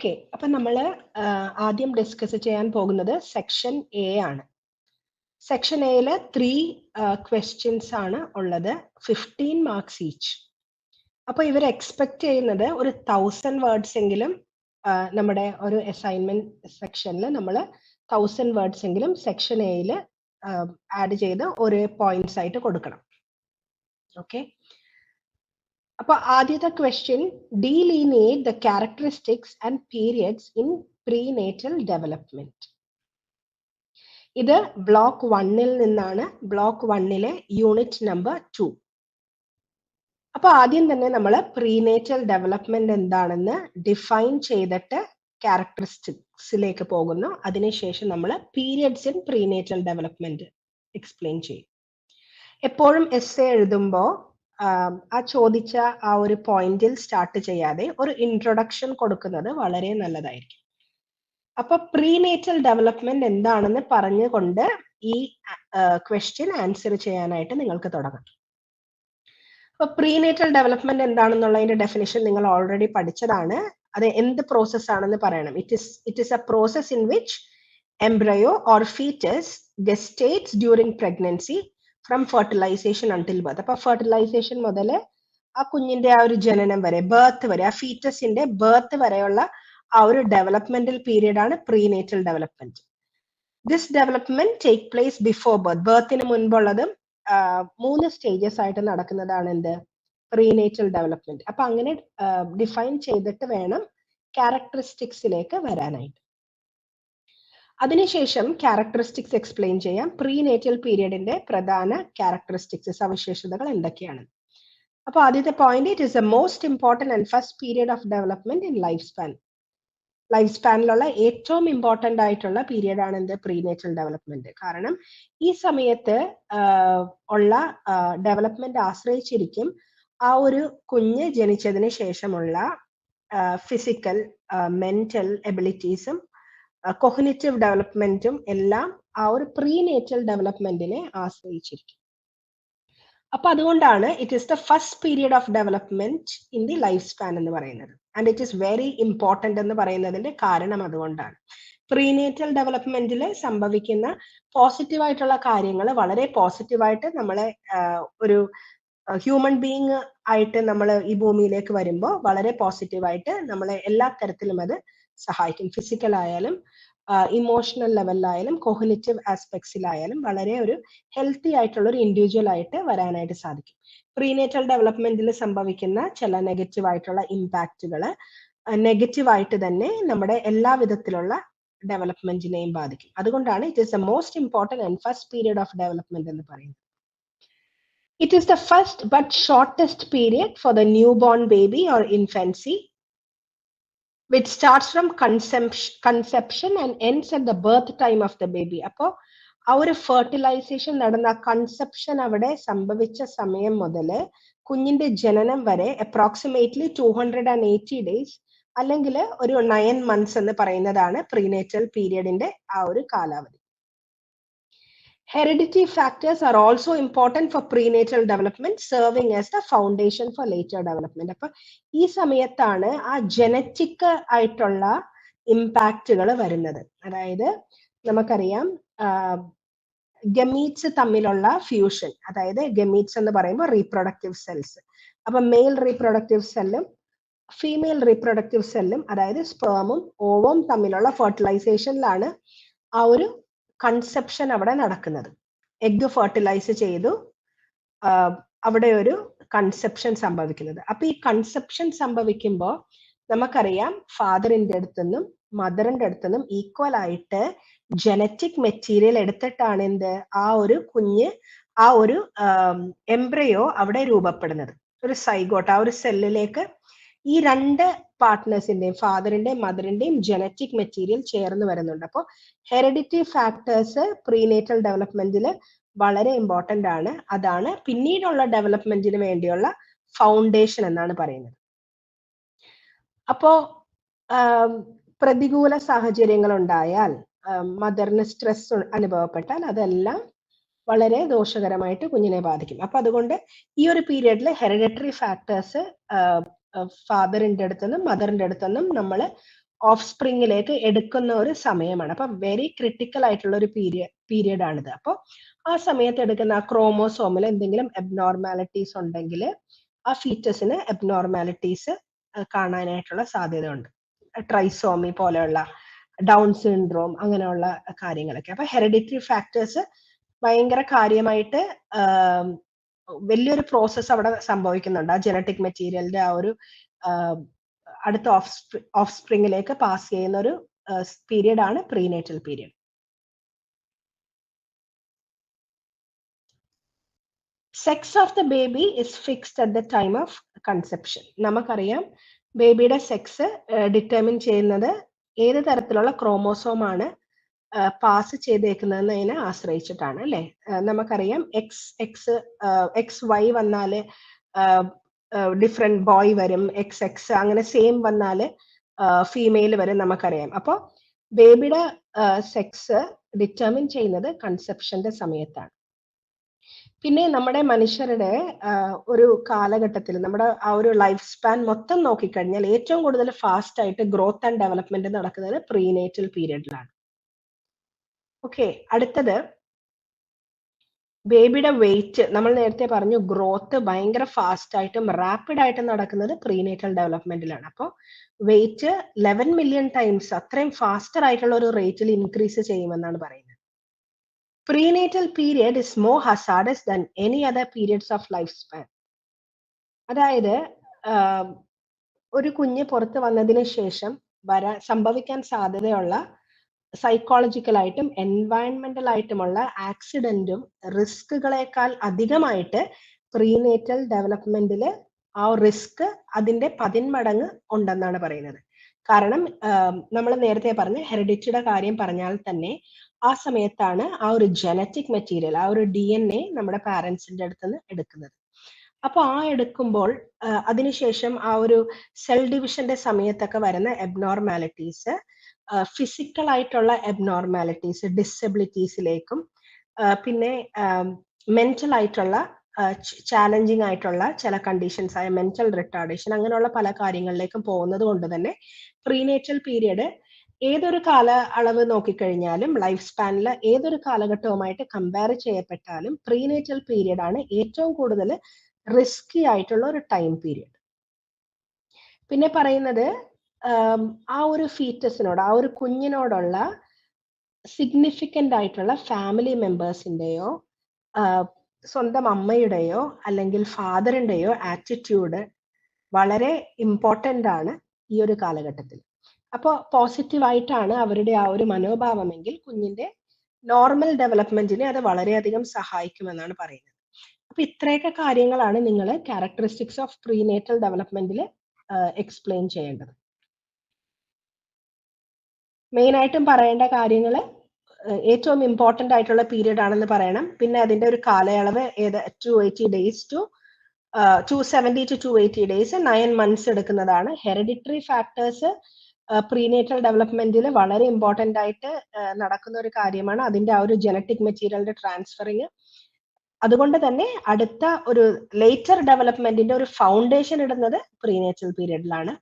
Okay അപ്പൊ നമ്മൾ ആദ്യം ഡിസ്കസ് ചെയ്യാൻ പോകുന്നത് സെക്ഷൻ എ ആണ്. സെക്ഷൻ എയിൽ ത്രീ ക്വസ്റ്റ്യൻസ് ആണ് ഉള്ളത്. ഫിഫ്റ്റീൻ മാർക്സ് ഈച്ച് അപ്പൊ ഇവർ എക്സ്പെക്ട് ചെയ്യുന്നത് ഒരു തൗസൻഡ് വേർഡ്സ് എങ്കിലും നമ്മുടെ ഒരു അസൈൻമെന്റ് സെക്ഷനിൽ നമ്മൾ തൗസൻഡ് വേർഡ്സ് എങ്കിലും സെക്ഷൻ എയിൽ ആഡ് ചെയ്ത് ഒരു പോയിന്റ്സ് ആയിട്ട് കൊടുക്കണം. ഓക്കെ അപ്പൊ ആദ്യത്തെ question delineate the characteristics and periods in prenatal development ഇത് ബ്ലോക്ക് വണ്ണിൽ നിന്നാണ് ബ്ലോക്ക് വണ്ണിലെ യൂണിറ്റ് നമ്പർ ടു അപ്പൊ ആദ്യം തന്നെ നമ്മൾ പ്രീനേറ്റൽ ഡെവലപ്മെന്റ് എന്താണെന്ന് ഡിഫൈൻ ചെയ്തിട്ട് ക്യാരക്ടറിസ്റ്റിക്സിലേക്ക് പോകുന്നു. അതിനുശേഷം നമ്മൾ periods in prenatal development explain ചെയ്യും. എപ്പോഴും എസ് എഴുതുമ്പോൾ ആ ചോദിച്ച ആ ഒരു പോയിന്റിൽ സ്റ്റാർട്ട് ചെയ്യാതെ ഒരു ഇൻട്രൊഡക്ഷൻ കൊടുക്കുന്നത് വളരെ നല്ലതായിരിക്കും. അപ്പൊ പ്രീനേറ്റൽ ഡെവലപ്മെന്റ് എന്താണെന്ന് പറഞ്ഞുകൊണ്ട് ഈ ക്വസ്റ്റ്യൻ ആൻസർ ചെയ്യാനായിട്ട് നിങ്ങൾക്ക് തുടങ്ങാം. അപ്പൊ പ്രീനേറ്റൽ ഡെവലപ്മെന്റ് എന്താണെന്നുള്ളതിന്റെ ഡെഫിനേഷൻ നിങ്ങൾ ഓൾറെഡി പഠിച്ചതാണ്. അത് എന്ത് പ്രോസസ് ആണെന്ന് പറയണം. It is it is a process in which embryo or foetus gestates during pregnancy from fertilisation until birth അപ്പൊ ഫെർട്ടിലൈസേഷൻ മുതൽ ആ കുഞ്ഞിന്റെ ആ ഒരു ജനനം വരെ ബേർത്ത് വരെ ആ ഫീറ്റസിന്റെ ബേർത്ത് വരെയുള്ള ആ ഒരു ഡെവലപ്മെന്റൽ പീരീഡ് ആണ് prenatal development this development take place before birth ബേർത്തിന് മുൻപുള്ളതും മൂന്ന് സ്റ്റേജസ് ആയിട്ട് നടക്കുന്നതാണ് എന്ത്? പ്രീനേറ്റൽ ഡെവലപ്മെന്റ് അപ്പൊ അങ്ങനെ ഡിഫൈൻ ചെയ്തിട്ട് വേണം ക്യാരക്ടറിസ്റ്റിക്സിലേക്ക് വരാനായിട്ട്. അതിനുശേഷം ക്യാരക്ടറിസ്റ്റിക്സ് എക്സ്പ്ലെയിൻ ചെയ്യാം. പ്രീനേറ്റൽ പീരിയഡിന്റെ പ്രധാന ക്യാരക്ടറിസ്റ്റിക്സ് സവിശേഷതകൾ എന്തൊക്കെയാണ്? അപ്പൊ ആദ്യത്തെ point it is a most important and first period of development in life span life സ്പാനിലുള്ള ഏറ്റവും ഇമ്പോർട്ടന്റ് ആയിട്ടുള്ള പീരിയഡ് ആണ് എന്ത്? പ്രീനേറ്റൽ ഡെവലപ്മെന്റ് കാരണം ഈ സമയത്ത് ഉള്ള ഡെവലപ്മെന്റ് ആശ്രയിച്ചിരിക്കും ആ ഒരു കുഞ്ഞ് ജനിച്ചതിന് ശേഷമുള്ള ഫിസിക്കൽ മെന്റൽ എബിലിറ്റീസും കൊഹ്നിറ്റീവ് ഡെവലപ്മെന്റും എല്ലാം ആ ഒരു പ്രീനേറ്റൽ ഡെവലപ്മെന്റിനെ ആശ്രയിച്ചിരിക്കും. അപ്പൊ അതുകൊണ്ടാണ് it is the first period of development in the life span എന്ന് പറയുന്നത്. And it is very important എന്ന് പറയുന്നതിന്റെ കാരണം അതുകൊണ്ടാണ്. പ്രീനേറ്റൽ ഡെവലപ്മെന്റിൽ സംഭവിക്കുന്ന പോസിറ്റീവായിട്ടുള്ള കാര്യങ്ങൾ വളരെ പോസിറ്റീവായിട്ട് നമ്മളെ ഒരു ഹ്യൂമൻ ബീങ് ആയിട്ട് നമ്മൾ ഈ ഭൂമിയിലേക്ക് വരുമ്പോൾ വളരെ പോസിറ്റീവായിട്ട് നമ്മളെ എല്ലാ തരത്തിലും അത് സഹായിക്കും. ഫിസിക്കൽ ആയാലും ഇമോഷണൽ ലെവലിലായാലും കോഹിനേറ്റീവ് ആസ്പെക്ട്സിലായാലും വളരെ ഒരു ഹെൽത്തി ആയിട്ടുള്ള ഒരു ഇൻഡിവിജ്വൽ ആയിട്ട് വരാനായിട്ട് സാധിക്കും. പ്രീനേറ്റൽ ഡെവലപ്മെന്റിൽ സംഭവിക്കുന്ന ചില നെഗറ്റീവ് ആയിട്ടുള്ള ഇമ്പാക്റ്റുകൾ നെഗറ്റീവ് ആയിട്ട് തന്നെ നമ്മുടെ എല്ലാ വിധത്തിലുള്ള ഡെവലപ്മെന്റിനെയും ബാധിക്കും. അതുകൊണ്ടാണ് it is the most important and first period of development എന്ന് പറയുന്നത്. It is the first but shortest period for the new born baby or which starts from conception conception and ends at the birth time of the baby അപ്പോൾ ആ ഒരു fertilisation നടന്ന conception അവിടെ സംഭവിച്ച സമയം മുതൽ കുഞ്ഞിന്റെ ജനനം വരെ approximately two hundred and eighty days അല്ലെങ്കിൽ ഒരു നയൻ മന്ത്സ് എന്ന് പറയുന്നതാണ് പ്രീനേറ്റൽ പീരിയഡിന്റെ ആ ഒരു കാലാവധി. Heredity factors are also important for prenatal development, serving as the foundation for later development. അപ്പൊ ഈ സമയത്താണ് ആ ജനറ്റിക് ആയിട്ടുള്ള ഇമ്പാക്റ്റുകൾ വരുന്നത് അതായത് നമുക്കറിയാം ഗമീറ്റ്സ് തമ്മിലുള്ള ഫ്യൂഷൻ അതായത് ഗമീറ്റ്സ് എന്ന് പറയുമ്പോൾ റീപ്രൊഡക്റ്റീവ് സെൽസ് അപ്പൊ മെയിൽ റീപ്രൊഡക്റ്റീവ് സെല്ലും ഫീമെയിൽ റീപ്രൊഡക്റ്റീവ് സെല്ലും അതായത് സ്പേമും ഓവും തമ്മിലുള്ള ഫെർട്ടിലൈസേഷനിലാണ് ആ ഒരു കൺസെപ്ഷൻ അവിടെ നടക്കുന്നത്. എഗ് ഫെർട്ടിലൈസ് ചെയ്തു അവിടെ ഒരു കൺസെപ്ഷൻ സംഭവിക്കുന്നത്. അപ്പൊ ഈ കൺസെപ്ഷൻ സംഭവിക്കുമ്പോൾ നമുക്കറിയാം ഫാദറിന്റെ അടുത്തുനിന്നും മദറിന്റെ അടുത്തുനിന്നും ഈക്വൽ ആയിട്ട് ജനറ്റിക് മെറ്റീരിയൽ എടുത്തിട്ടാണ് എന്ത്? ആ ഒരു കുഞ്ഞ് ആ ഒരു എംബ്രയോ അവിടെ രൂപപ്പെടുന്നത്. ഒരു സൈഗോട്ട് ആ ഒരു സെല്ലിലേക്ക് ഈ രണ്ട് പാർട്ട്നേഴ്സിന്റെയും ഫാദറിന്റെയും മദറിന്റെയും ജനറ്റിക് മെറ്റീരിയൽ ചേർന്ന് വരുന്നുണ്ട്. അപ്പോൾ ഹെറിഡിറ്റി ഫാക്ടേഴ്സ് പ്രീനേറ്റൽ ഡെവലപ്മെന്റിൽ വളരെ ഇമ്പോർട്ടന്റ് ആണ്. അതാണ് പിന്നീടുള്ള ഡെവലപ്മെന്റിന് വേണ്ടിയുള്ള ഫൗണ്ടേഷൻ എന്നാണ് പറയുന്നത്. അപ്പോ പ്രതികൂല സാഹചര്യങ്ങൾ ഉണ്ടായാൽ മദറിന് സ്ട്രെസ് അനുഭവപ്പെട്ടാൽ അതെല്ലാം വളരെ ദോഷകരമായിട്ട് കുഞ്ഞിനെ ബാധിക്കും. അപ്പൊ അതുകൊണ്ട് ഈ ഒരു പീരിയഡിൽ ഹെറിഡിറ്ററി ഫാക്ടേഴ്സ് ഫാദറിന്റെ അടുത്തു നിന്നും മദറിന്റെ അടുത്തു നിന്നും നമ്മൾ ഓഫ് സ്പ്രിങ്ങിലേക്ക് എടുക്കുന്ന ഒരു സമയമാണ്. അപ്പൊ വെരി ക്രിട്ടിക്കൽ ആയിട്ടുള്ള ഒരു പീരിയഡ് പീരിയഡ് ആണിത്. അപ്പോൾ ആ സമയത്ത് എടുക്കുന്ന ആ ക്രോമോസോമിൽ എന്തെങ്കിലും എബ്നോർമാലിറ്റീസ് ഉണ്ടെങ്കിൽ ആ ഫീറ്റസിന് എബ്നോർമാലിറ്റീസ് കാണാനായിട്ടുള്ള സാധ്യതയുണ്ട്. ട്രൈസോമി പോലെയുള്ള ഡൗൺ സിൻഡ്രോം അങ്ങനെയുള്ള കാര്യങ്ങളൊക്കെ. അപ്പൊ ഹെറിഡിറ്ററി ഫാക്ടേഴ്സ് ഭയങ്കര കാര്യമായിട്ട് വലിയൊരു പ്രോസസ്സ് അവിടെ സംഭവിക്കുന്നുണ്ട്. ആ ജനറ്റിക് മെറ്റീരിയലിന്റെ ആ ഒരു അടുത്ത ഓഫ് ഓഫ് സ്പ്രിങ്ങിലേക്ക് പാസ് ചെയ്യുന്ന ഒരു പീരിയഡ് ആണ് prenatal period sex of the baby is fixed at the time of conception നമുക്കറിയാം ബേബിയുടെ സെക്സ് ഡിറ്റർമിൻ ചെയ്യുന്നത് ഏത് തരത്തിലുള്ള ക്രോമോസോം ആണ് പാസ് ചെയ്തേക്കുന്നതിനെ ആശ്രയിച്ചിട്ടാണ് അല്ലെ? നമുക്കറിയാം എക്സ് എക്സ് എക്സ് വൈ വന്നാൽ ഡിഫറെന്റ് ബോയ് വരും എക്സ് എക്സ് അങ്ങനെ സെയിം വന്നാൽ ഫീമെയിൽ വരും നമുക്കറിയാം. അപ്പോൾ ബേബിയുടെ സെക്സ് ഡിറ്റർമിൻ ചെയ്യുന്നത് കൺസെപ്ഷന്റെ സമയത്താണ്. പിന്നെ നമ്മുടെ മനുഷ്യരുടെ ഒരു കാലഘട്ടത്തിൽ നമ്മുടെ ആ ഒരു ലൈഫ് സ്പാൻ മൊത്തം നോക്കിക്കഴിഞ്ഞാൽ ഏറ്റവും കൂടുതൽ ഫാസ്റ്റ് ആയിട്ട് ഗ്രോത്ത് ആൻഡ് ഡെവലപ്മെന്റ് നടക്കുന്നത് പ്രീനേറ്റൽ പീരിയഡിലാണ് ഓക്കെ അടുത്തത്. ബേബിയുടെ വെയിറ്റ് നമ്മൾ നേരത്തെ പറഞ്ഞു ഗ്രോത്ത് ഭയങ്കര ഫാസ്റ്റ് ആയിട്ടും റാപ്പിഡ് ആയിട്ടും നടക്കുന്നത് പ്രീനേറ്റൽ ഡെവലപ്മെന്റിലാണ് അപ്പോൾ വെയിറ്റ് ലെവൻ മില്യൺ ടൈംസ് അത്രയും ഫാസ്റ്റർ ആയിട്ടുള്ള ഒരു റേറ്റിൽ ഇൻക്രീസ് ചെയ്യുമെന്നാണ് പറയുന്നത്. Prenatal period is more hazardous than any other periods of life span അതായത് ഒരു കുഞ്ഞ് പുറത്ത് വന്നതിന് ശേഷം വരാൻ സംഭവിക്കാൻ സാധ്യതയുള്ള സൈക്കോളജിക്കലായിട്ടും എൻവയൺമെന്റൽ ആയിട്ടുമുള്ള ആക്സിഡന്റും റിസ്കുകളെക്കാൾ അധികമായിട്ട് പ്രീനേറ്റൽ ഡെവലപ്മെന്റിൽ ആ റിസ്ക് അതിന്റെ പതിന്മടങ്ങ് ഉണ്ടെന്നാണ് പറയുന്നത്. കാരണം നമ്മൾ നേരത്തെ പറഞ്ഞ ഹെറിഡിറ്റിയുടെ കാര്യം പറഞ്ഞാൽ തന്നെ ആ സമയത്താണ് ആ ഒരു ജനറ്റിക് മെറ്റീരിയൽ ആ ഒരു ഡി എൻ എ നമ്മുടെ പാരൻസിന്റെ അടുത്ത് നിന്ന് എടുക്കുന്നത്. അപ്പൊ ആ എടുക്കുമ്പോൾ അതിനുശേഷം ആ ഒരു സെൽ ഡിവിഷന്റെ സമയത്തൊക്കെ വരുന്ന എബ്നോർമാലിറ്റീസ് ഫിസിക്കൽ ആയിട്ടുള്ള എബ്നോർമാലിറ്റീസ് ഡിസബിലിറ്റീസിലേക്കും പിന്നെ മെന്റൽ ആയിട്ടുള്ള ചാലഞ്ചിങ് ആയിട്ടുള്ള ചില കണ്ടീഷൻസ് ആയ മെന്റൽ റിട്ടാർഡേഷൻ അങ്ങനെയുള്ള പല കാര്യങ്ങളിലേക്കും പോകുന്നത് കൊണ്ട് തന്നെ പ്രീനേറ്റൽ പീരിയഡ് ഏതൊരു കാല അളവ് നോക്കിക്കഴിഞ്ഞാലും ലൈഫ് സ്പാനിൽ ഏതൊരു കാലഘട്ടവുമായിട്ട് കമ്പയർ ചെയ്യപ്പെട്ടാലും പ്രീനേറ്റൽ പീരിയഡ് ആണ് ഏറ്റവും കൂടുതൽ റിസ്കി ആയിട്ടുള്ള ഒരു ടൈം പീരിയഡ് പിന്നെ പറയുന്നത് ആ ഒരു ഫീറ്റസിനോട് ആ ഒരു കുഞ്ഞിനോടുള്ള സിഗ്നിഫിക്കന്റ് ആയിട്ടുള്ള ഫാമിലി മെമ്പേഴ്സിന്റെയോ സ്വന്തം അമ്മയുടെയോ അല്ലെങ്കിൽ ഫാദറിന്റെയോ ആറ്റിറ്റ്യൂഡ് വളരെ ഇമ്പോർട്ടന്റ് ആണ് ഈ ഒരു കാലഘട്ടത്തിൽ. അപ്പോൾ പോസിറ്റീവായിട്ടാണ് അവരുടെ ആ ഒരു മനോഭാവമെങ്കിൽ കുഞ്ഞിന്റെ നോർമൽ ഡെവലപ്മെന്റിനെ അത് വളരെയധികം സഹായിക്കുമെന്നാണ് പറയുന്നത്. അപ്പൊ ഇത്രയൊക്കെ കാര്യങ്ങളാണ് നിങ്ങൾ ക്യാരക്ടറിസ്റ്റിക്സ് ഓഫ് പ്രീനേറ്റൽ ഡെവലപ്മെന്റിൽ എക്സ്പ്ലെയിൻ ചെയ്യേണ്ടത്. മെയിൻ ആയിട്ടും പറയേണ്ട കാര്യങ്ങൾ ഏറ്റവും ഇമ്പോർട്ടന്റ് ആയിട്ടുള്ള പീരീഡ് ആണെന്ന് പറയണം. പിന്നെ അതിന്റെ ഒരു കാലയളവ് ഏത് two eighty days to two seventy to two eighty days nine months എടുക്കുന്നതാണ്. ഹെറിഡിറ്ററി ഫാക്ടേഴ്സ് പ്രീനേറ്റൽ ഡെവലപ്മെന്റിൽ വളരെ ഇമ്പോർട്ടന്റ് ആയിട്ട് നടക്കുന്ന ഒരു കാര്യമാണ്. അതിന്റെ ആ ഒരു ജനറ്റിക് മെറ്റീരിയലിന്റെ ട്രാൻസ്ഫറിങ് അതുകൊണ്ട് തന്നെ അടുത്ത ഒരു ലേറ്റർ ഡെവലപ്മെന്റിന്റെ ഒരു ഫൗണ്ടേഷൻ ഇടുന്നത് പ്രീനേറ്റൽ പീരീഡിലാണ്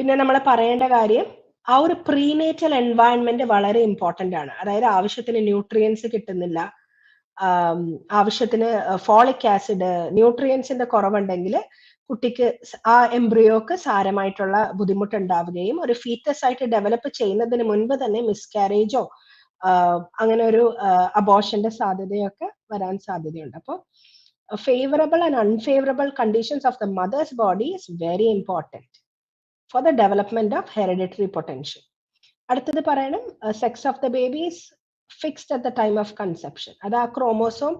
പിന്നെ നമ്മൾ പറയേണ്ട കാര്യം ആ ഒരു പ്രീനേറ്റൽ എൻവയൺമെന്റ് വളരെ ഇമ്പോർട്ടന്റ് ആണ്. അതായത് ആവശ്യത്തിന് ന്യൂട്രിയൻസ് കിട്ടുന്നില്ല. ആവശ്യത്തിന് ഫോളിക് ആസിഡ് ന്യൂട്രിയൻസിന്റെ കുറവുണ്ടെങ്കിൽ കുട്ടിക്ക് ആ എംബ്രിയോക്ക് സാരമായിട്ടുള്ള ബുദ്ധിമുട്ടുണ്ടാവുകയും ഒരു ഫീറ്റസ് ആയിട്ട് ഡെവലപ്പ് ചെയ്യുന്നതിന് മുൻപ് തന്നെ മിസ്കാരേജോ അങ്ങനെ ഒരു അബോഷന്റെ സാധ്യതയൊക്കെ വരാൻ സാധ്യതയുണ്ട്. അപ്പോൾ favourable and unfavourable conditions of the mother's body is very important for the development of hereditary potential അടുത്തത് പറയണം sex of the baby's fixed at the time of conception അത് ആ ക്രോമോസോം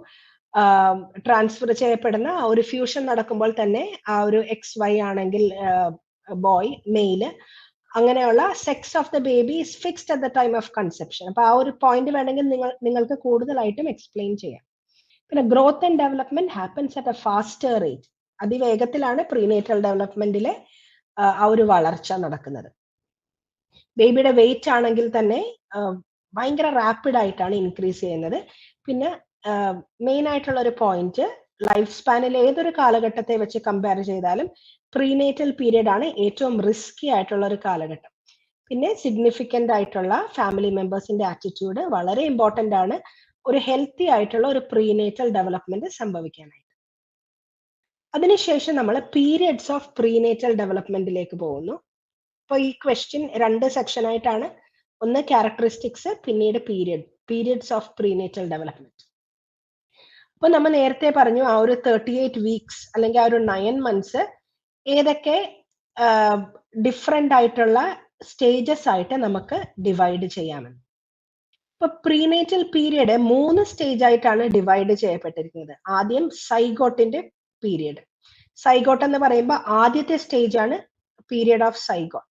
ട്രാൻസ്ഫർ ചെയ്യപ്പെടുന്ന ആ ഒരു ഫ്യൂഷൻ നടക്കുമ്പോൾ തന്നെ ആ ഒരു എക്സ് വൈ ആണെങ്കിൽ ബോയ് മെയിൽ അങ്ങനെയുള്ള sex of the baby is fixed at the time of conception അപ്പൊ ആ ഒരു പോയിന്റ് വേണമെങ്കിൽ നിങ്ങൾ നിങ്ങൾക്ക് കൂടുതലായിട്ടും എക്സ്പ്ലെയിൻ ചെയ്യാം. പിന്നെ growth and development happens at a faster rate അതിവേഗത്തിലാണ് prenatal ഡെവലപ്മെന്റിലെ ആ ഒരു വളർച്ച നടക്കുന്നത്. ബേബിയുടെ വെയിറ്റ് ആണെങ്കിൽ തന്നെ ഭയങ്കര റാപ്പിഡ് ആയിട്ടാണ് ഇൻക്രീസ് ചെയ്യുന്നത്. പിന്നെ മെയിൻ ആയിട്ടുള്ള ഒരു പോയിന്റ് ലൈഫ് സ്പാനിൽ ഏതൊരു കാലഘട്ടത്തെ വെച്ച് കമ്പയർ ചെയ്താലും പ്രീനേറ്റൽ പീരീഡ് ആണ് ഏറ്റവും റിസ്കി ആയിട്ടുള്ള ഒരു കാലഘട്ടം. പിന്നെ സിഗ്നിഫിക്കന്റ് ആയിട്ടുള്ള ഫാമിലി മെമ്പേഴ്സിന്റെ ആറ്റിറ്റ്യൂഡ് വളരെ ഇമ്പോർട്ടന്റ് ആണ്. ഒരു ഹെൽത്തി ആയിട്ടുള്ള ഒരു പ്രീനേറ്റൽ ഡെവലപ്മെന്റ് സംഭവിക്കാനായിട്ട്. അതിനുശേഷം നമ്മൾ പീരിയഡ്സ് ഓഫ് പ്രീനേറ്റൽ ഡെവലപ്മെന്റിലേക്ക് പോകുന്നു. അപ്പൊ ഈ ക്വസ്റ്റ്യൻ രണ്ട് സെക്ഷൻ ആയിട്ടാണ്. ഒന്ന് ക്യാരക്ടറിസ്റ്റിക്സ് പിന്നീട് period periods of prenatal development അപ്പൊ നമ്മൾ നേരത്തെ പറഞ്ഞു ആ ഒരു തേർട്ടി എയ്റ്റ് വീക്സ് അല്ലെങ്കിൽ ആ ഒരു നയൻ മന്ത്സ് ഏതൊക്കെ ഡിഫറെന്റ് ആയിട്ടുള്ള സ്റ്റേജസ് ആയിട്ട് നമുക്ക് ഡിവൈഡ് ചെയ്യാമെന്ന്. ഇപ്പൊ പ്രീനേറ്റൽ പീരിയഡ് മൂന്ന് സ്റ്റേജ് ആയിട്ടാണ് ഡിവൈഡ് ചെയ്യപ്പെട്ടിരിക്കുന്നത്. ആദ്യം സൈഗോട്ടിന്റെ പീരിയഡ് സൈഗോട്ട് എന്ന് പറയുമ്പോൾ ആദ്യത്തെ സ്റ്റേജ് ആണ് period of zygote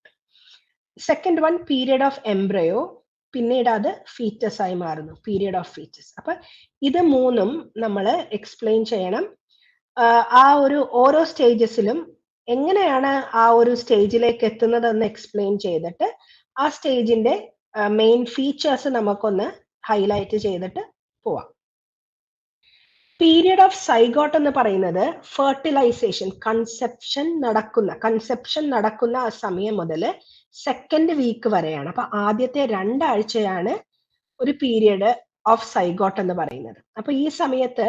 second one period of embryo പിന്നീട് അത് ഫീറ്റസ് ആയി മാറുന്നു പീരിയഡ് ഓഫ് ഫീറ്റസ് അപ്പൊ ഇത് മൂന്നും നമ്മൾ എക്സ്പ്ലെയിൻ ചെയ്യണം. ആ ഒരു ഓരോ സ്റ്റേജസിലും എങ്ങനെയാണ് ആ ഒരു സ്റ്റേജിലേക്ക് എത്തുന്നതെന്ന് എക്സ്പ്ലെയിൻ ചെയ്തിട്ട് ആ സ്റ്റേജിന്റെ മെയിൻ ഫീച്ചേഴ്സ് നമുക്കൊന്ന് ഹൈലൈറ്റ് ചെയ്തിട്ട് പോവാം. പീരിയഡ് ഓഫ് സൈഗോട്ട് എന്ന് പറയുന്നത് ഫെർട്ടിലൈസേഷൻ കൺസെപ്ഷൻ നടക്കുന്ന കൺസെപ്ഷൻ നടക്കുന്ന ആ സമയം മുതൽ സെക്കൻഡ് വീക്ക് വരെയാണ്. അപ്പൊ ആദ്യത്തെ രണ്ടാഴ്ചയാണ് ഒരു പീരിയഡ് ഓഫ് സൈഗോട്ട് എന്ന് പറയുന്നത്. അപ്പൊ ഈ സമയത്ത്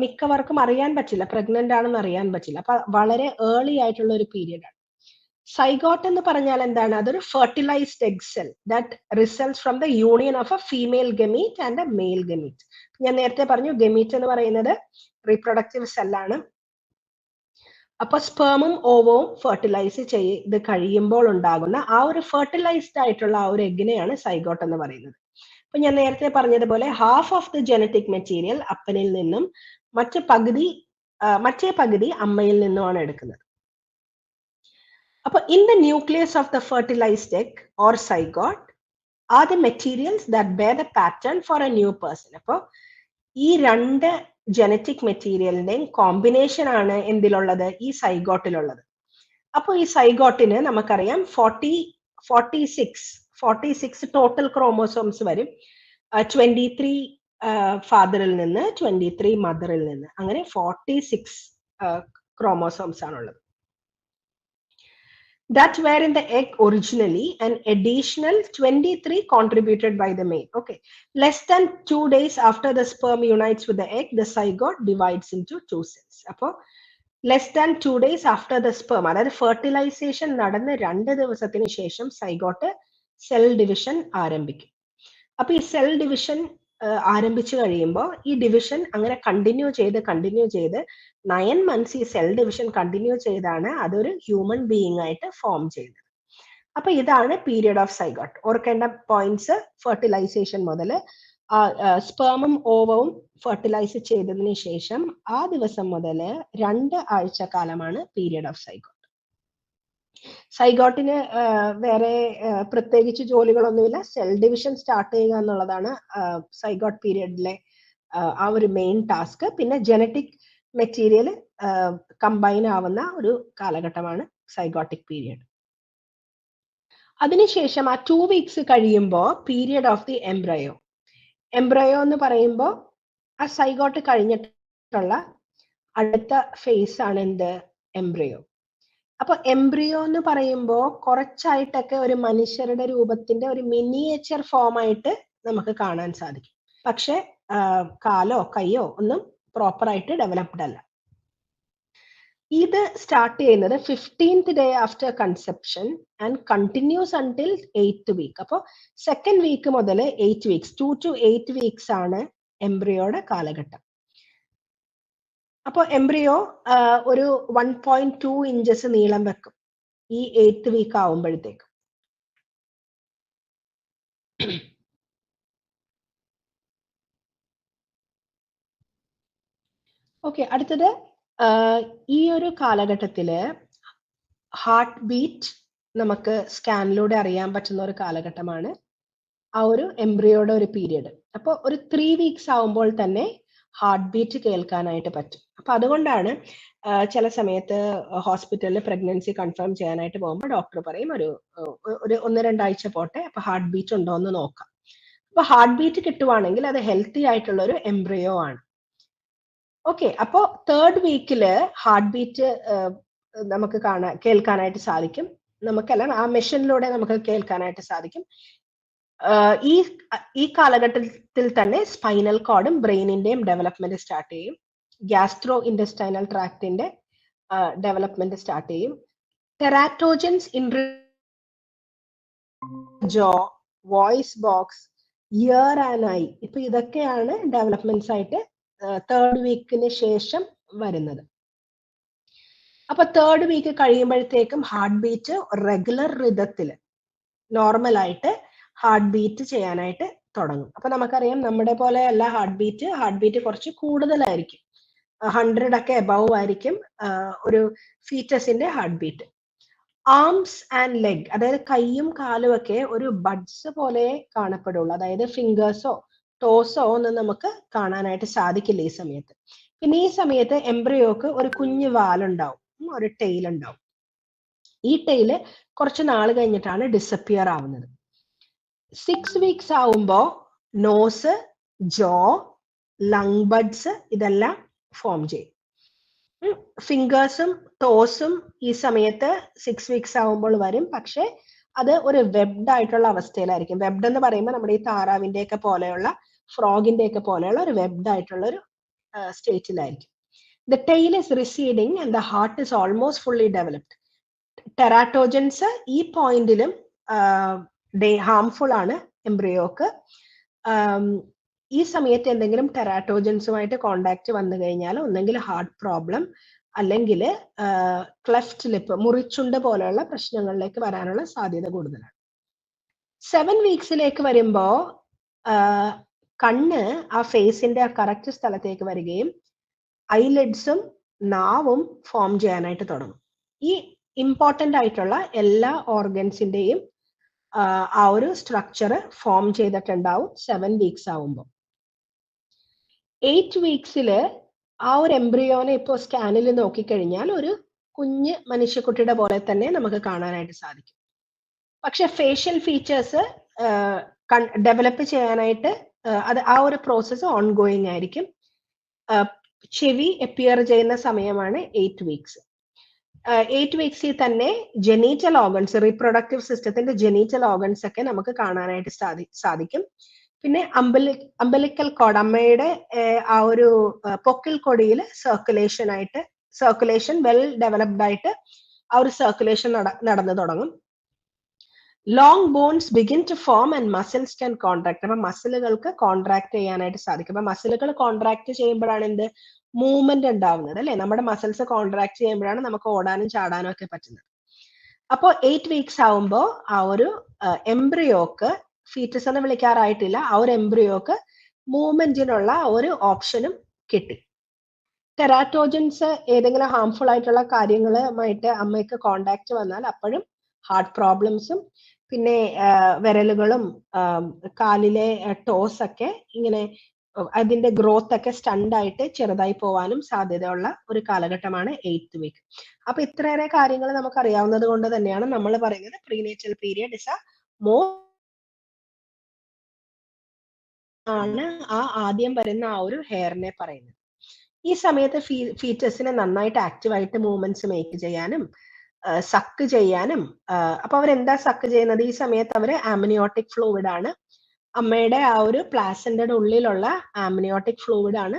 മിക്കവർക്കും അറിയാൻ പറ്റില്ല പ്രഗ്നന്റ് ആണെന്ന് അറിയാൻ പറ്റില്ല. അപ്പൊ വളരെ ഏർലി ആയിട്ടുള്ള ഒരു പീരിയഡ് ആണ്. സൈഗോട്ട് എന്ന് പറഞ്ഞാൽ എന്താണ്? അതൊരു fertilised egg cell that results from the union of a female gamete and a male gamete ഞാൻ നേരത്തെ പറഞ്ഞു ഗമീറ്റ് എന്ന് പറയുന്നത് റീപ്രൊഡക്റ്റീവ് സെല്ലാണ് അപ്പൊ സ്പേമും ഓവവും ഫെർട്ടിലൈസ് ചെയ്ത് കഴിയുമ്പോൾ ഉണ്ടാകുന്ന ആ ഒരു ഫെർട്ടിലൈസ്ഡ് ആയിട്ടുള്ള ആ ഒരു എഗ്ഗിനെയാണ് സൈഗോട്ട് എന്ന് പറയുന്നത്. അപ്പൊ ഞാൻ നേരത്തെ പറഞ്ഞതുപോലെ half of the genetic material അപ്പനിൽ നിന്നും മറ്റു പകുതി മറ്റേ പകുതി അമ്മയിൽ നിന്നുമാണ് എടുക്കുന്നത്. അപ്പൊ in the nucleus of the fertilised egg or zygote are the materials that bear the pattern for a new person അപ്പോൾ ഈ രണ്ട് ജനറ്റിക് മെറ്റീരിയലിന്റെയും കോമ്പിനേഷൻ ആണ് എന്തിലുള്ളത്? ഈ സൈഗോട്ടിലുള്ളത് അപ്പോൾ ഈ സൈഗോട്ടിന് നമുക്കറിയാം forty forty six forty six total chromosomes വരും ട്വന്റി ത്രീ ഫാദറിൽ നിന്ന് ട്വന്റി ത്രീ മദറിൽ നിന്ന്. അങ്ങനെ ഫോർട്ടി സിക്സ് ക്രോമോസോംസ് ആണുള്ളത്. that were in the egg originally an additional 23 contributed by the male okay less than two days after the sperm unites with the egg the zygote divides into two cells അപ്പോൾ less than two days after the sperm അതായത് fertilisation നടന്ന് രണ്ട് ദിവസത്തിന് ശേഷം zygote cell division ആരംഭിക്കും അപ്പൊ ഈ cell division ആരംഭിച്ചു കഴിയുമ്പോൾ ഈ ഡിവിഷൻ അങ്ങനെ കണ്ടിന്യൂ ചെയ്ത് കണ്ടിന്യൂ ചെയ്ത് നയൻ മന്ത്സ് ഈ സെൽ ഡിവിഷൻ കണ്ടിന്യൂ ചെയ്താണ് അതൊരു ഹ്യൂമൻ ബീയിങ് ആയിട്ട് ഫോം ചെയ്തത്. അപ്പൊ ഇതാണ് പീരിയഡ് ഓഫ് സൈഗോട്ട് ഓർക്കേണ്ട പോയിന്റ്സ് ഫെർട്ടിലൈസേഷൻ മുതൽ സ്പേമും ഓവവും ഫെർട്ടിലൈസ് ചെയ്തതിന് ശേഷം ആ ദിവസം മുതൽ രണ്ട് ആഴ്ച കാലമാണ് പീരിയഡ് ഓഫ് സൈഗോട്ട് സൈഗോട്ടിന് വേറെ പ്രത്യേകിച്ച് ജോലികളൊന്നുമില്ല. സെൽ ഡിവിഷൻ സ്റ്റാർട്ട് ചെയ്യുക എന്നുള്ളതാണ് സൈഗോട്ട് പീരിയഡിലെ ആ ഒരു മെയിൻ ടാസ്ക്. പിന്നെ ജനറ്റിക് മെറ്റീരിയൽ കമ്പൈൻ ആവുന്ന ഒരു കാലഘട്ടമാണ് സൈഗോട്ടിക് പീരിയഡ്. അതിനുശേഷം ആ ടു വീക്സ് കഴിയുമ്പോൾ period of the embryo. Embryo എന്ന് പറയുമ്പോൾ ആ സൈഗോട്ട് കഴിഞ്ഞിട്ടുള്ള അടുത്ത ഫേസ് ആണ് എന്ത്? എംബ്രയോ. അപ്പൊ എംബ്രിയോ എന്ന് പറയുമ്പോൾ കുറച്ചായിട്ടൊക്കെ ഒരു മനുഷ്യരുടെ രൂപത്തിന്റെ ഒരു മിനിയേച്ചർ ഫോം ആയിട്ട് നമുക്ക് കാണാൻ സാധിക്കും. പക്ഷെ കാലോ കൈയോ ഒന്നും പ്രോപ്പർ ആയിട്ട് ഡെവലപ്ഡ് അല്ല. ഇത് സ്റ്റാർട്ട് ചെയ്യുന്നത് fifteenth day after conception and continues until eighth week അപ്പോൾ സെക്കൻഡ് വീക്ക് മുതൽ eight weeks two to eight weeks ആണ് എംബ്രിയോയുടെ കാലഘട്ടം. അപ്പോൾ എംബ്രിയോ ഒരു വൺ പോയിന്റ് ടു ഇഞ്ചസ് നീളം വെക്കും. ഈ എയ്ത്ത് വീക്ക് ആവുമ്പോഴത്തേക്കും. ഓക്കെ അടുത്തത് ഈ ഒരു കാലഘട്ടത്തിൽ ഹാർട്ട് ബീറ്റ് നമുക്ക് സ്കാനിലൂടെ അറിയാൻ പറ്റുന്ന ഒരു കാലഘട്ടമാണ് ആ ഒരു എംബ്രിയോയുടെ ഒരു പീരീഡ് അപ്പോൾ ഒരു ത്രീ വീക്സ് ആവുമ്പോൾ തന്നെ ഹാർട്ട് ബീറ്റ് കേൾക്കാനായിട്ട് പറ്റും. അപ്പൊ അതുകൊണ്ടാണ് ചില സമയത്ത് ഹോസ്പിറ്റലിൽ പ്രഗ്നൻസി കൺഫേം ചെയ്യാനായിട്ട് പോകുമ്പോൾ ഡോക്ടർ പറയും ഒരു ഒരു ഒന്ന് രണ്ടാഴ്ച പോട്ടെ അപ്പൊ ഹാർട്ട് ബീറ്റ് ഉണ്ടോ എന്ന് നോക്കാം. അപ്പൊ ഹാർട്ട് ബീറ്റ് കിട്ടുവാണെങ്കിൽ അത് ഹെൽത്തി ആയിട്ടുള്ള ഒരു എംബ്രിയോ ആണ്. ഓക്കെ അപ്പോ തേർഡ് വീക്കിൽ ഹാർട്ട് ബീറ്റ് നമുക്ക് കാണാൻ കേൾക്കാനായിട്ട് സാധിക്കും. നമുക്കല്ല ആ മെഷീനിലൂടെ നമുക്ക് കേൾക്കാനായിട്ട് സാധിക്കും. ഈ ഈ കാലഘട്ടത്തിൽ തന്നെ സ്പൈനൽ കോഡും ബ്രെയിനിന്റെയും ഡെവലപ്മെന്റ് സ്റ്റാർട്ട് ചെയ്യും. ഗ്യാസ്ട്രോ ഇൻഡസ്റ്റൈനൽ ട്രാക്ടിന്റെ ഡെവലപ്മെന്റ് സ്റ്റാർട്ട് ചെയ്യും. Teratogens in jaw voice box ear and eye ഇപ്പൊ ഇതൊക്കെയാണ് ഡെവലപ്മെന്റ്സ് ആയിട്ട് തേർഡ് വീക്കിന് ശേഷം വരുന്നത്. അപ്പൊ തേർഡ് വീക്ക് കഴിയുമ്പോഴത്തേക്കും ഹാർട്ട് ബീറ്റ് റെഗുലർ റിതത്തിൽ നോർമൽ ആയിട്ട് ഹാർട്ട് ബീറ്റ് ചെയ്യാനായിട്ട് തുടങ്ങും. അപ്പൊ നമുക്കറിയാം നമ്മുടെ പോലെ അല്ല ഹാർട്ട് ബീറ്റ് ഹാർട്ട് ബീറ്റ് കുറച്ച് കൂടുതലായിരിക്കും. ഹൺഡ്രഡ് ഒക്കെ എബവ് ആയിരിക്കും ഒരു ഫീറ്റസിന്റെ heart beat arms and leg അതായത് കൈയും കാലും ഒക്കെ ഒരു ബഡ്സ് പോലെ കാണപ്പെടുള്ളൂ. അതായത് ഫിംഗേഴ്സോ ടോസോ ഒന്നും നമുക്ക് കാണാനായിട്ട് സാധിക്കില്ല ഈ സമയത്ത്. പിന്നെ ഈ സമയത്ത് എംബ്രിയോക്ക് ഒരു കുഞ്ഞു വാലുണ്ടാവും ഒരു ടെയിൽ ഉണ്ടാവും. ഈ ടെയിൽ കുറച്ച് നാൾ കഴിഞ്ഞിട്ടാണ് ഡിസപ്പിയർ ആവുന്നത്. സിക്സ് വീക്സ് ആവുമ്പോ നോസ് ജോ ലങ് ബഡ്സ് ഇതെല്ലാം ഫോം ചെയ്യും. ഫിംഗേഴ്സും ടോസും ഈ സമയത്ത് സിക്സ് വീക്സ് ആവുമ്പോൾ വരും. പക്ഷെ അത് ഒരു വെബ്ഡ് ആയിട്ടുള്ള അവസ്ഥയിലായിരിക്കും. വെബ്ഡ് എന്ന് പറയുമ്പോൾ നമ്മുടെ ഈ താറാവിന്റെ ഒക്കെ പോലെയുള്ള ഫ്രോഗിന്റെ ഒക്കെ പോലെയുള്ള ഒരു വെബ്ഡ് ആയിട്ടുള്ള ഒരു സ്റ്റേറ്റിലായിരിക്കും the tail is receding and the heart is almost fully developed teratogens ഈ പോയിന്റിലും ഹാംഫുൾ ആണ് എംബ്രിയോക്ക് ഈ സമയത്ത് എന്തെങ്കിലും ടെറാറ്റോജൻസുമായിട്ട് കോണ്ടാക്ട് വന്നു കഴിഞ്ഞാൽ ഒന്നെങ്കിൽ ഹാർട്ട് പ്രോബ്ലം അല്ലെങ്കിൽ ക്ലെഫ്റ്റ് ലിപ്പ് മുറിച്ചുണ്ട് പോലെയുള്ള പ്രശ്നങ്ങളിലേക്ക് വരാനുള്ള സാധ്യത കൂടുതലാണ്. സെവൻ വീക്സിലേക്ക് വരുമ്പോ കണ്ണ് ആ ഫേസിന്റെ ആ കറക്റ്റ് സ്ഥലത്തേക്ക് വരികയും ഐലിഡ്സും നാവും ഫോം ചെയ്യാനായിട്ട് തുടങ്ങും. ഈ ഇമ്പോർട്ടന്റ് ആയിട്ടുള്ള എല്ലാ ഓർഗൻസിന്റെയും ആ ഒരു സ്ട്രക്ചർ ഫോം ചെയ്തിട്ടുണ്ടാവും സെവൻ വീക്സ് ആവുമ്പോൾ എയ്റ്റ് വീക്സിൽ ആ ഒരു എംബ്രിയോനെ ഇപ്പോൾ സ്കാനിൽ നോക്കിക്കഴിഞ്ഞാൽ ഒരു കുഞ്ഞ് മനുഷ്യക്കുട്ടിയുടെ പോലെ തന്നെ നമുക്ക് കാണാനായിട്ട് സാധിക്കും. പക്ഷെ ഫേഷ്യൽ ഫീച്ചേഴ്സ് ഡെവലപ്പ് ചെയ്യാനായിട്ട് അത് ആ ഒരു പ്രോസസ്സ് ഓൺഗോയിങ് ആയിരിക്കും. ചെവി എപ്പിയർ ചെയ്യുന്ന സമയമാണ് എയ്റ്റ് വീക്സ് എയ്റ്റ് വീക്സിൽ തന്നെ ജെനീറ്റൽ ഓർഗൻസ് റീപ്രൊഡക്റ്റീവ് സിസ്റ്റത്തിന്റെ ജെനീറ്റൽ ഓർഗൻസ് ഒക്കെ നമുക്ക് കാണാനായിട്ട് സാധി സാധിക്കും. പിന്നെ അമ്പലി അമ്പലിക്കൽ കോഡ് അമ്മയുടെ ആ ഒരു പൊക്കിൽ കൊടിയിൽ സർക്കുലേഷൻ ആയിട്ട് സർക്കുലേഷൻ വെൽ ഡെവലപ്ഡ് ആയിട്ട് ആ ഒരു സർക്കുലേഷൻ നടന്നു തുടങ്ങും. Long bones begin to form and muscles can contract അപ്പൊ മസിലുകൾക്ക് കോൺട്രാക്ട് ചെയ്യാനായിട്ട് സാധിക്കും. അപ്പൊ മസിലുകൾ കോൺട്രാക്ട് ചെയ്യുമ്പോഴാണ് എന്ത്? മൂവ്മെന്റ് ഉണ്ടാവുന്നത് അല്ലെ? നമ്മുടെ മസിൽസ് കോൺട്രാക്ട് ചെയ്യുമ്പോഴാണ് നമുക്ക് ഓടാനും ചാടാനും ഒക്കെ പറ്റുന്നത്. അപ്പോൾ എയ്റ്റ് വീക്സ് ആവുമ്പോൾ ആ ഒരു എംബ്രിയോക്ക് ഫീറ്റസ് എന്ന് വിളിക്കാറായിട്ടില്ല. ആ ഒരു എംബ്രിയോക്ക് മൂവ്മെന്റിനുള്ള ഒരു ഓപ്ഷനും കിട്ടി. ടെറാറ്റോജൻസ് ഏതെങ്കിലും ഹാംഫുൾ ആയിട്ടുള്ള കാര്യങ്ങളുമായിട്ട് അമ്മയ്ക്ക് കോണ്ടാക്ട് വന്നാൽ അപ്പോഴും ഹാർട്ട് പ്രോബ്ലംസും പിന്നെ വിരലുകളും കാലിലെ ടോസ് ഒക്കെ ഇങ്ങനെ അതിന്റെ ഗ്രോത്ത് ഒക്കെ സ്റ്റണ്ടായിട്ട് ചെറുതായി പോവാനും സാധ്യതയുള്ള ഒരു കാലഘട്ടമാണ് എയ്ത്ത് വീക്ക് അപ്പൊ ഇത്രയേറെ കാര്യങ്ങൾ നമുക്ക് അറിയാവുന്നത് കൊണ്ട് തന്നെയാണ് നമ്മൾ പറയുന്നത്. Prenatal period is a more ആണ് ആ ആദ്യം വരുന്ന ആ ഒരു ഹെയറിനെ പറയുന്നത്. ഈ സമയത്ത് ഫീ ഫീച്ചേഴ്സിനെ നന്നായിട്ട് ആക്റ്റീവായിട്ട് മൂവ്മെന്റ്സ് മേക്ക് ചെയ്യാനും സക്ക് ചെയ്യാനും അപ്പൊ അവരെന്താ സക്ക് ചെയ്യുന്നത്? ഈ സമയത്ത് അവർ ആമിനിയോട്ടിക് ഫ്ലൂയിഡ് ആണ്. അമ്മയുടെ ആ ഒരു പ്ലാസന്റയുടെ ഉള്ളിലുള്ള ആമിനിയോട്ടിക് ഫ്ലൂയിഡ് ആണ്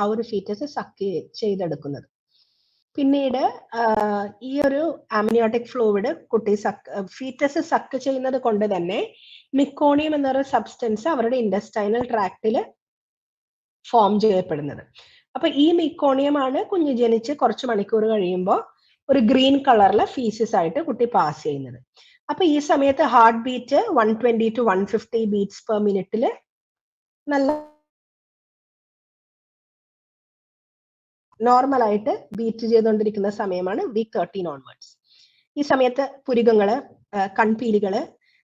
ആ ഒരു ഫീറ്റസ് സക്ക് ചെയ്തെടുക്കുന്നത്. പിന്നീട് ഈ ഒരു ആമിനിയോട്ടിക് ഫ്ലൂയിഡ് കുട്ടി സക്ക് ഫീറ്റസ് സക്ക് ചെയ്യുന്നത് കൊണ്ട് തന്നെ മിക്കോണിയം എന്നൊരു സബ്സ്റ്റൻസ് അവരുടെ ഇൻഡസ്റ്റൈനൽ ട്രാക്റ്റിൽ ഫോം ചെയ്യപ്പെടുന്നത്. അപ്പൊ ഈ മിക്കോണിയം ആണ് കുഞ്ഞ് ജനിച്ച് കുറച്ച് മണിക്കൂർ കഴിയുമ്പോൾ ഒരു ഗ്രീൻ കളറിലെ ഫീസസ് ആയിട്ട് കുട്ടി പാസ് ചെയ്യുന്നത്. അപ്പൊ ഈ സമയത്ത് heart beat one twenty to one fifty beats per മിനിറ്റിൽ നല്ല നോർമൽ ആയിട്ട് ബീറ്റ് ചെയ്തുകൊണ്ടിരിക്കുന്ന സമയമാണ് വീക്ക് തേർട്ടീൻ ഓൺവേർഡ്സ് ഈ സമയത്ത് പുരികങ്ങൾ കൺപീലികൾ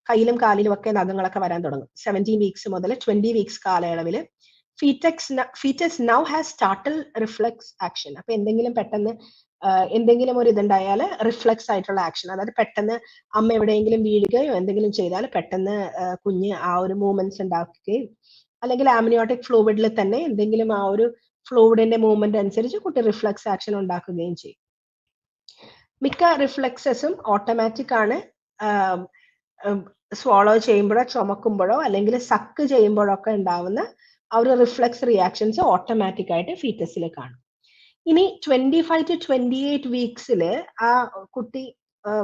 കയ്യിലും കാലിലും ഒക്കെ നഖങ്ങളൊക്കെ വരാൻ തുടങ്ങും. സെവന്റീൻ വീക്സ് മുതൽ ട്വന്റി വീക്സ് കാലയളവിൽ foetus foetus now has startle reflex action അപ്പൊ എന്തെങ്കിലും പെട്ടെന്ന് എന്തെങ്കിലും ഒരു ഇതുണ്ടായാൽ റിഫ്ലക്സ് ആയിട്ടുള്ള ആക്ഷൻ അതായത് പെട്ടെന്ന് അമ്മ എവിടെയെങ്കിലും വീഴുകയോ എന്തെങ്കിലും ചെയ്താൽ പെട്ടെന്ന് കുഞ്ഞ് ആ ഒരു മൂവ്മെന്റ്സ് ഉണ്ടാക്കുകയും അല്ലെങ്കിൽ ആമിനിയോട്ടിക് ഫ്ലൂയിഡിൽ തന്നെ എന്തെങ്കിലും ആ ഒരു ഫ്ലൂയിഡിന്റെ മൂവ്മെന്റ് അനുസരിച്ച് കുട്ടി റിഫ്ലക്സ് ആക്ഷൻ ഉണ്ടാക്കുകയും ചെയ്യും. മിക്ക റിഫ്ലക്സസും ഓട്ടോമാറ്റിക് ആണ്. സ്വോളോ ചെയ്യുമ്പോഴോ ചുമക്കുമ്പോഴോ അല്ലെങ്കിൽ സക്ക് ചെയ്യുമ്പോഴോ ഒക്കെ ഉണ്ടാവുന്ന ആ ഒരു റിഫ്ലക്സ് റിയാക്ഷൻസ് ഓട്ടോമാറ്റിക് ആയിട്ട് ഫീറ്റസിൽ കാണും. ഇനി twenty five to twenty eight വീക്സിൽ ആ കുട്ടി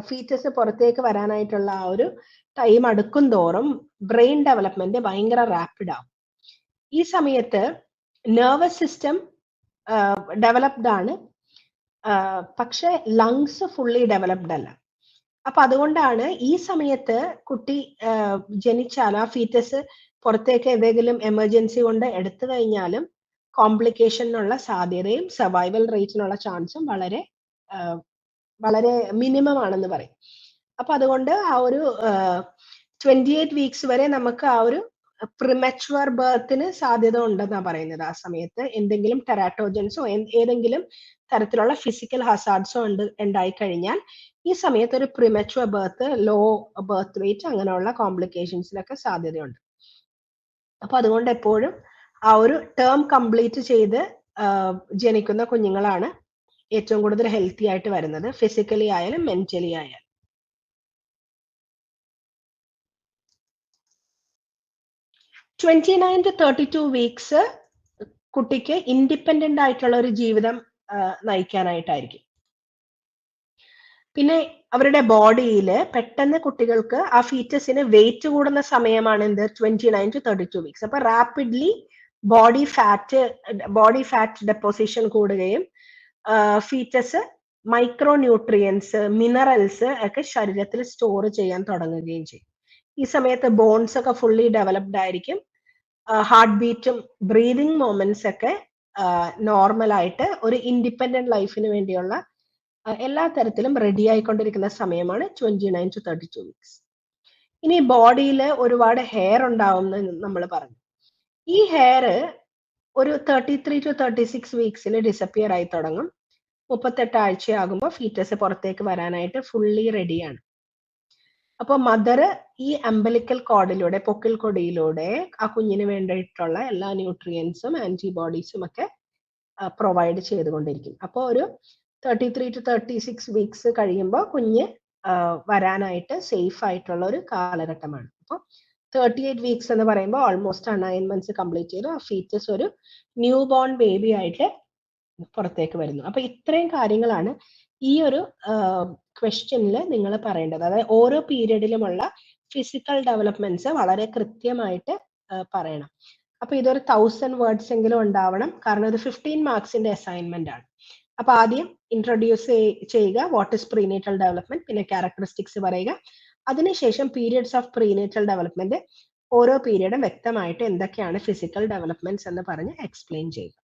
ഫീറ്റസ് പുറത്തേക്ക് വരാനായിട്ടുള്ള ആ ഒരു ടൈം അടുക്കും തോറും ബ്രെയിൻ ഡെവലപ്മെന്റ് ഭയങ്കര റാപ്പിഡ് ആവും. ഈ സമയത്ത് നെർവസ് സിസ്റ്റം ഡെവലപ്ഡ് ആണ്. പക്ഷെ ലങ്സ് ഫുള്ളി ഡെവലപ്ഡ് അല്ല. അപ്പൊ അതുകൊണ്ടാണ് ഈ സമയത്ത് കുട്ടി ജനിച്ചാൽ ആ ഫീറ്റസ് പുറത്തേക്ക് ഏതെങ്കിലും എമർജൻസി കൊണ്ട് എടുത്തു കഴിഞ്ഞാലും കോംപ്ലിക്കേഷനുള്ള സാധ്യതയും സർവൈവൽ റേറ്റിനുള്ള ചാൻസും വളരെ വളരെ മിനിമം ആണെന്ന് പറയും. അപ്പൊ അതുകൊണ്ട് ആ ഒരു ട്വന്റി എയ്റ്റ് വീക്സ് വരെ നമുക്ക് ആ ഒരു പ്രിമച്ചുവർ ബർത്തിന് സാധ്യത ഉണ്ടെന്നാണ് പറയുന്നത് ആ സമയത്ത്. എന്തെങ്കിലും ടെറാറ്റോജൻസോ ഏതെങ്കിലും തരത്തിലുള്ള ഫിസിക്കൽ ഹസാർഡ്സോ ഉണ്ട് ഉണ്ടായി കഴിഞ്ഞാൽ ഈ സമയത്ത് ഒരു premature birth low birth weight അങ്ങനെയുള്ള കോംപ്ലിക്കേഷൻസിലൊക്കെ സാധ്യതയുണ്ട്. അപ്പൊ അതുകൊണ്ട് എപ്പോഴും ആ ഒരു ടേം കംപ്ലീറ്റ് ചെയ്ത് ജനിക്കുന്ന കുഞ്ഞുങ്ങളാണ് ഏറ്റവും കൂടുതൽ ഹെൽത്തി ആയിട്ട് വരുന്നത്. ഫിസിക്കലി ആയാലും മെന്റലി ആയാലും. Twenty nine to thirty two weeks കുട്ടിക്ക് ഇൻഡിപെൻഡന്റ് ആയിട്ടുള്ള ഒരു ജീവിതം നയിക്കാനായിട്ടായിരിക്കും. പിന്നെ അവരുടെ ബോഡിയിൽ പെട്ടെന്ന് കുട്ടികൾക്ക് ആ ഫീറ്റസിന് വെയിറ്റ് കൂടുന്ന സമയമാണ് എന്ത്? Twenty nine to thirty two weeks അപ്പൊ rapidly body fat body fat deposition കൂടുകയും ഫീറ്റസ് മൈക്രോ ന്യൂട്രിയൻസ് മിനറൽസ് ഒക്കെ ശരീരത്തിൽ സ്റ്റോർ ചെയ്യാൻ തുടങ്ങുകയും ചെയ്യും. ഈ സമയത്ത് ബോൺസ് ഒക്കെ ഫുള്ളി ഡെവലപ്ഡ് ആയിരിക്കും. ഹാർട്ട് ബീറ്റും ബ്രീതിങ് മൊമെന്റ്സ് ഒക്കെ നോർമൽ ആയിട്ട് ഒരു ഇൻഡിപെൻഡന്റ് ലൈഫിന് വേണ്ടിയുള്ള എല്ലാ തരത്തിലും റെഡി ആയിക്കൊണ്ടിരിക്കുന്ന സമയമാണ് twenty nine to thirty two weeks ഇനി ബോഡിയിൽ ഒരുപാട് ഹെയർ ഉണ്ടാവും എന്ന് നമ്മൾ പറഞ്ഞു. ഈ ഹെയർ ഒരു thirty three to thirty six വീക്സിൽ disappear ആയി തുടങ്ങും. മുപ്പത്തെട്ട് ആഴ്ചയാകുമ്പോൾ ഫീറ്റസ് പുറത്തേക്ക് വരാനായിട്ട് ഫുള്ളി റെഡിയാണ് അപ്പോൾ മദർ ഈ അമ്പലിക്കൽ കോഡിലൂടെ പൊക്കിൽ കൊടിയിലൂടെ ആ കുഞ്ഞിന് വേണ്ടിയിട്ടുള്ള എല്ലാ ന്യൂട്രിയൻസും ആന്റിബോഡീസും ഒക്കെ പ്രൊവൈഡ് ചെയ്തുകൊണ്ടിരിക്കും. അപ്പോൾ ഒരു thirty three to thirty six weeks കഴിയുമ്പോൾ കുഞ്ഞ് വരാനായിട്ട് സേഫ് ആയിട്ടുള്ള ഒരു കാലഘട്ടമാണ്. അപ്പോൾ തേർട്ടി എയ്റ്റ് വീക്സ് എന്ന് പറയുമ്പോൾ ഓൾമോസ്റ്റ് ആ നയൻ മന്ത്സ് കംപ്ലീറ്റ് ചെയ്തു ആ ഫീച്ചേഴ്സ് ഒരു ന്യൂ ബോൺ ബേബി ആയിട്ട് പുറത്തേക്ക് വരുന്നു. അപ്പൊ ഇത്രയും കാര്യങ്ങളാണ് ഈ ഒരു ക്വസ്റ്റ്യനിൽ നിങ്ങൾ പറയേണ്ടത്. അതായത് ഓരോ പീരീഡിലുമുള്ള ഫിസിക്കൽ ഡെവലപ്മെന്റ്സ് വളരെ കൃത്യമായിട്ട് പറയണം. അപ്പൊ ഇതൊരു തൗസൻഡ് വേർഡ്സ് എങ്കിലും ഉണ്ടാവണം. കാരണം ഇത് ഫിഫ്റ്റീൻ മാർക്സിന്റെ അസൈൻമെന്റ് ആണ്. അപ്പൊ ആദ്യം ഇൻട്രൊഡ്യൂസ് ചെയ്യുക. വാട്ട് ഇസ് പ്രീനേറ്റൽ ഡെവലപ്മെന്റ് പിന്നെ ക്യാരക്ടറിസ്റ്റിക്സ് പറയുക. അതിനുശേഷം പീരിയഡ്സ് ഓഫ് പ്രീനേറ്റൽ ഡെവലപ്മെന്റ് ഓരോ പീരീഡും വ്യക്തമായിട്ട് എന്തൊക്കെയാണ് ഫിസിക്കൽ ഡെവലപ്മെന്റ്സ് എന്ന് പറഞ്ഞ് എക്സ്പ്ലെയിൻ ചെയ്യുക.